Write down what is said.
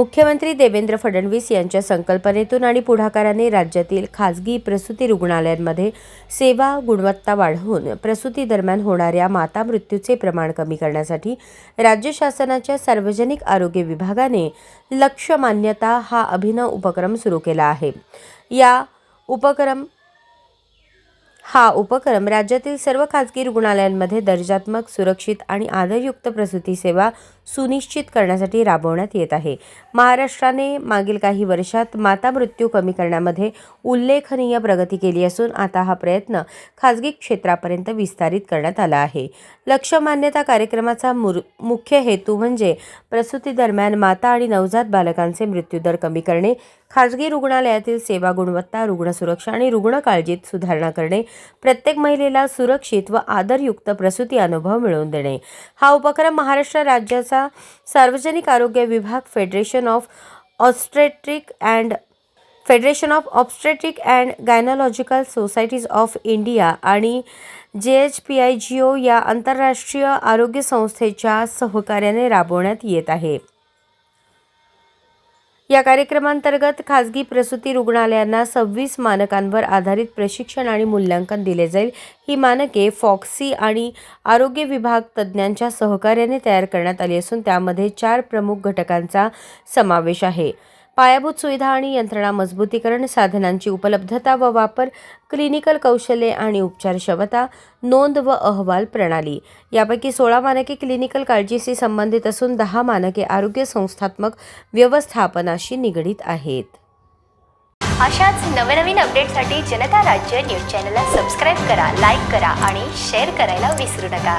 मुख्यमंत्री देवेंद्र फडणवीस यांच्या संकल्पनेतून आणि पुढाकाराने राज्यातील खाजगी प्रसूती रुग्णालयांमध्ये सेवा गुणवत्ता वाढवून प्रसूती दरम्यान होणाऱ्या माता मृत्यूचे प्रमाण कमी करण्यासाठी राज्य शासनाच्या सार्वजनिक आरोग्य विभागाने लक्ष मान्यता हा अभिनव उपक्रम सुरू केला आहे. या उपक्रम हा उपक्रम राज्यातील सर्व खाजगी रुग्णालयांमध्ये दर्जात्मक सुरक्षित आणि आदरयुक्त प्रसूती सेवा सुनिश्चित करण्यासाठी राबवण्यात येत आहे. महाराष्ट्राने मागील काही वर्षात माता मृत्यू कमी करण्यामध्ये उल्लेखनीय प्रगती केली असून आता हा प्रयत्न खाजगी क्षेत्रापर्यंत विस्तारित करण्यात आला आहे. लक्ष मान्यता कार्यक्रमाचा मुर मुख्य हेतू म्हणजे प्रसूतीदरम्यान माता आणि नवजात बालकांचे मृत्यूदर कमी करणे खाजगी रुग्णालयातील सेवा गुणवत्ता रुग्ण सुरक्षा आणि रुग्ण काळजीत सुधारणा करणे प्रत्येक महिलेला सुरक्षित व आदरयुक्त प्रसूती अनुभव मिळवून देणे. हा उपक्रम महाराष्ट्र राज्याचा सार्वजनिक आरोग्य विभाग federation of obstetric and federation of obstetric and gynaecological societies of India आणि J H P I G O या आंतरराष्ट्रीय आरोग्य संस्थेच्या सहकार्याने राबवण्यात येत आहे. या कार्यक्रमांतर्गत खाजगी प्रसूती रुग्णालयांना सव्वीस मानकांवर आधारित प्रशिक्षण आणि मूल्यांकन दिले जाईल. ही मानके फॉक्सी आणि आरोग्य विभाग तज्ज्ञांच्या सहकार्याने तयार करण्यात आली असून त्यामध्ये चार प्रमुख घटकांचा समावेश आहे. पायाभूत सुविधा आणि यंत्रणा मजबूतीकरण साधनांची उपलब्धता व वापर क्लिनिकल कौशल्ये आणि उपचार क्षमता नोंद व अहवाल प्रणाली. यापैकी सोळा मानके क्लिनिकल काळजीशी संबंधित असून दहा मानके आरोग्य संस्थात्मक व्यवस्थापनाशी निगडीत आहेत. अशाच नवनवीन अपडेटसाठी जनता राज्य न्यूज चॅनलला सबस्क्राईब करा लाईक करा आणि शेअर करायला विसरू नका.